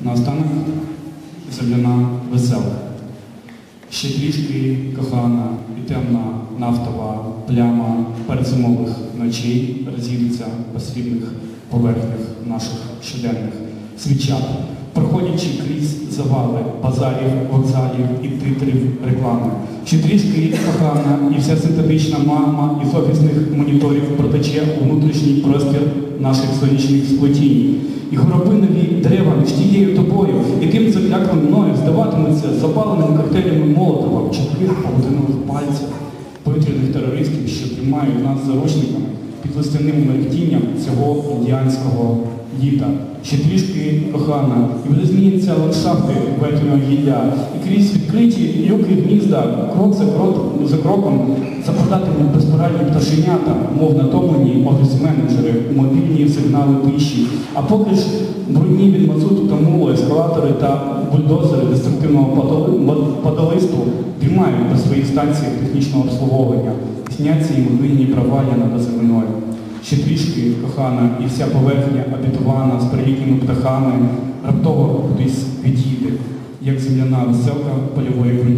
Наостанок земляна весела. Ще трішки кохана і темна нафтова пляма передзимових ночей розійдеться по срібних поверхнях наших щоденних свічат, проходячи крізь завали базарів, вокзалів і титрів реклами. Ще трішки кохана і вся синтетична мама із офісних моніторів протече у внутрішній простір наших сонячних сплетінь. І горобинові дерева між тією тобою, яким закляклим мною здаватиметься запаленими коктейлями Молотова, чітких павутинових пальців, повітряних терористів, що тримають нас заручниками під листяним мерехтінням цього індіанського літа. Ще трішки кохана, і буде зміниться ландшафти ветреного гілля, і крізь відкриті люки гнізда, крок за, крок, за кроком западатимуть безпорадні пташенята, мов натомлені офіс-менеджери, мобільні сигнали тиші. А поки ж брудні від мазуту та мулу, ескалатори та бульдозери деструктивного падалисту дрімають на своїх станціях технічного обслуговування, сняться їм винні провалля над землею. Ще трішки кохана, і вся поверхня обітована з привітними птахами, раптово кудись відійде, як земляна веселка польової ґрунтівки,